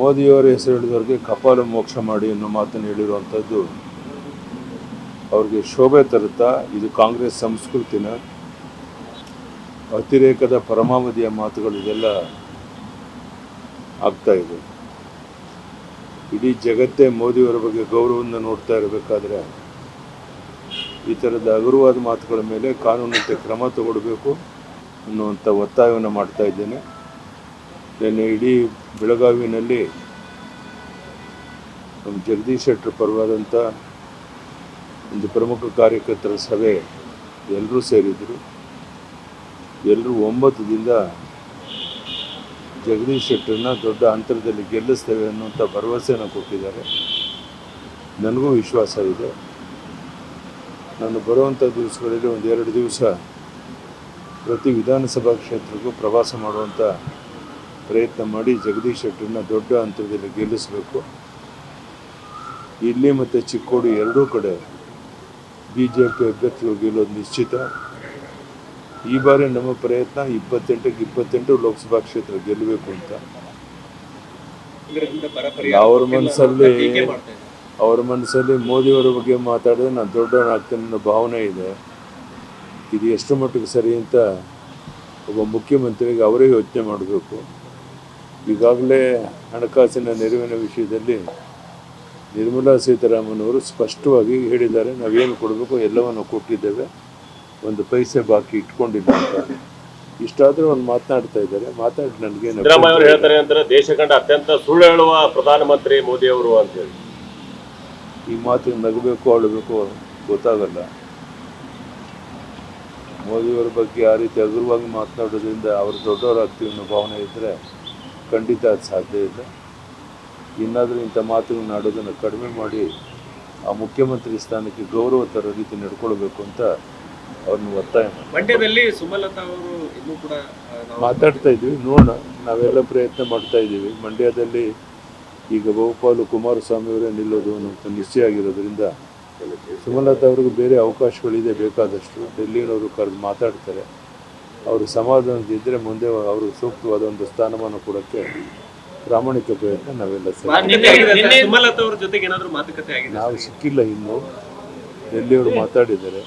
ಮೋದಿಯವರ ಹೆಸರು ಹೇಳಿದವ್ರಿಗೆ ಕಪಾಲ ಮೋಕ್ಷ ಮಾಡಿ ಅನ್ನೋ ಮಾತನ್ನು ಹೇಳಿರುವಂಥದ್ದು ಅವ್ರಿಗೆ ಶೋಭೆ ತರುತ್ತಾ ಇದು ಕಾಂಗ್ರೆಸ್ ಸಂಸ್ಕೃತಿನ ಅತಿರೇಕದ ಪರಮಾವಧಿಯ ಮಾತುಗಳು ಇದೆಲ್ಲ ಆಗ್ತಾ ಇದೆ. ಇಡೀ ಜಗತ್ತೇ ಮೋದಿಯವರ ಬಗ್ಗೆ ಗೌರವದಿಂದ ನೋಡ್ತಾ ಇರಬೇಕಾದ್ರೆ ಈ ಥರದ ಹಗುರವಾದ ಮಾತುಗಳ ಮೇಲೆ ಕಾನೂನಂತೆ ಕ್ರಮ ತಗೊಳ್ಬೇಕು ಅನ್ನುವಂಥ ಒತ್ತಾಯವನ್ನು ಮಾಡ್ತಾ ಇದ್ದೇನೆ. ನಿನ್ನೆ ಇಡೀ ಬೆಳಗಾವಿನಲ್ಲಿ ನಮ್ಮ ಜಗದೀಶ್ ಶೆಟ್ಟರ್ ಪರವಾದಂಥ ಒಂದು ಪ್ರಮುಖ ಕಾರ್ಯಕರ್ತರ ಸಭೆ ಎಲ್ಲರೂ ಸೇರಿದರು. ಎಲ್ಲರೂ ಒಂಬತ್ತದಿಂದ ಜಗದೀಶ್ ಶೆಟ್ಟರನ್ನ ದೊಡ್ಡ ಅಂತರದಲ್ಲಿ ಗೆಲ್ಲಿಸ್ತೇವೆ ಅನ್ನುವಂಥ ಭರವಸೆಯನ್ನು ಕೊಟ್ಟಿದ್ದಾರೆ. ನನಗೂ ವಿಶ್ವಾಸ ಇದೆ ನಾನು ಬರುವಂಥ ದಿವಸಗಳಲ್ಲಿ ಒಂದು ಎರಡು ದಿವಸ ಪ್ರತಿ ವಿಧಾನಸಭಾ ಕ್ಷೇತ್ರಕ್ಕೂ ಪ್ರವಾಸ ಮಾಡುವಂಥ ಪ್ರಯತ್ನ ಮಾಡಿ ಜಗದೀಶ್ ಶೆಟ್ಟರನ್ನ ದೊಡ್ಡ ಹಂತದಲ್ಲಿ ಗೆಲ್ಲಿಸಬೇಕು. ಇಲ್ಲಿ ಮತ್ತು ಚಿಕ್ಕೋಡಿ ಎರಡೂ ಕಡೆ ಬಿ ಜೆ ಪಿ ಅಭ್ಯರ್ಥಿಗಳು ಗೆಲ್ಲೋದು ನಿಶ್ಚಿತ. ಈ ಬಾರಿ ನಮ್ಮ ಪ್ರಯತ್ನ ಇಪ್ಪತ್ತೆಂಟಕ್ಕೆ ಇಪ್ಪತ್ತೆಂಟು ಲೋಕಸಭಾ ಕ್ಷೇತ್ರ ಗೆಲ್ಲಬೇಕು ಅಂತ. ಅವ್ರ ಮನಸ್ಸಲ್ಲಿ ಅವ್ರ ಮನಸ್ಸಲ್ಲಿ ಮೋದಿಯವರ ಬಗ್ಗೆ ಮಾತಾಡಿದ್ರೆ ನಾನು ದೊಡ್ಡವನಾಗ್ತೇನೆ ಅನ್ನೋ ಭಾವನೆ ಇದೆ. ಇದು ಎಷ್ಟು ಮಟ್ಟಿಗೆ ಸರಿ ಅಂತ ಒಬ್ಬ ಮುಖ್ಯಮಂತ್ರಿಗೆ ಅವರೇ ಯೋಚನೆ ಮಾಡಬೇಕು. ಈಗಾಗಲೇ ಹಣಕಾಸಿನ ನೆರವಿನ ವಿಷಯದಲ್ಲಿ ನಿರ್ಮಲಾ ಸೀತಾರಾಮನ್ ಅವರು ಸ್ಪಷ್ಟವಾಗಿ ಹೇಳಿದ್ದಾರೆ ನಾವೇನು ಕೊಡಬೇಕು ಎಲ್ಲವನ್ನು ಕೊಟ್ಟಿದ್ದೇವೆ ಒಂದು ಪೈಸೆ ಬಾಕಿ ಇಟ್ಕೊಂಡಿಲ್ಲ ಅಂತ. ಇಷ್ಟಾದರೂ ಒಂದು ಮಾತನಾಡ್ತಾ ಇದ್ದಾರೆ ಮಾತಾಡಿ ನನಗೆ ಸಿದ್ದರಾಮಯ್ಯ ಅವರು ಹೇಳ್ತಾರೆ ಅಂದ್ರೆ ದೇಶ ಕಂಡ ಅತ್ಯಂತ ಸುಳ್ಳು ಹೇಳುವ ಪ್ರಧಾನಮಂತ್ರಿ ಮೋದಿ ಅವರು ಅಂತ ಹೇಳಿ. ಈ ಮಾತಿಗೆ ನಗಬೇಕು ಅಳಬೇಕು ಗೊತ್ತಾಗಲ್ಲ. ಮೋದಿಯವರ ಬಗ್ಗೆ ಆ ರೀತಿ ಹಗುರವಾಗಿ ಮಾತನಾಡೋದ್ರಿಂದ ಅವರು ದೊಡ್ಡವರಾಗ್ತೀವಿ ಅನ್ನೋ ಭಾವನೆ ಇದ್ದರೆ ಖಂಡಿತ ಅದು ಸಾಧ್ಯ ಇಲ್ಲ. ಇನ್ನಾದರೂ ಇಂಥ ಮಾತುಗಳನ್ನ ಆಡೋದನ್ನು ಕಡಿಮೆ ಮಾಡಿ ಆ ಮುಖ್ಯಮಂತ್ರಿ ಸ್ಥಾನಕ್ಕೆ ಗೌರವ ತರೋ ರೀತಿ ನಡ್ಕೊಳ್ಬೇಕು ಅಂತ ಅವ್ರನ್ನ ಒತ್ತಾಯ ಮಾಡಿ ಮಂಡ್ಯದಲ್ಲಿ ಸುಮಲತಾ ಅವರು ಇನ್ನೂ ಕೂಡ ಮಾತಾಡ್ತಾ ಇದ್ವಿ ನೋಡೋಣ. ನಾವೆಲ್ಲ ಪ್ರಯತ್ನ ಮಾಡ್ತಾ ಇದ್ದೀವಿ. ಮಂಡ್ಯದಲ್ಲಿ ಈಗ ಬಹುಪಾಲು ಕುಮಾರಸ್ವಾಮಿ ಅವರೇ ನಿಲ್ಲೋದು ಅನ್ನೋಂಥ ನಿಶ್ಚಯ ಆಗಿರೋದ್ರಿಂದ ಸುಮಲತಾ ಅವ್ರಿಗೂ ಬೇರೆ ಅವಕಾಶಗಳಿದೆ ಬೇಕಾದಷ್ಟು. ಡೆಲ್ಲಿನವರು ಕರೆದು ಮಾತಾಡ್ತಾರೆ. ಅವರು ಸಮಾಧಾನದಿದ್ದರೆ ಮುಂದೆ ಅವರು ಸೂಕ್ತವಾದ ಒಂದು ಸ್ಥಾನಮಾನ ಕೊಡೋಕ್ಕೆ ಪ್ರಾಮಾಣಿಕ ಪ್ರಯತ್ನ ನಾವೆಲ್ಲ ಸೇರಿ. ನಿನ್ನೆ ನಿನ್ನೆ ಸುಮಲತಾ ಅವ್ರ ಜೊತೆಗೆ ಏನಾದ್ರು ಮಾತುಕತೆ ಆಗಿದೆ ನಾವು ಸಿಕ್ಕಿಲ್ಲ ಇನ್ನು. ಡೆಲ್ಲಿಯವರು ಮಾತಾಡಿದ್ದಾರೆ?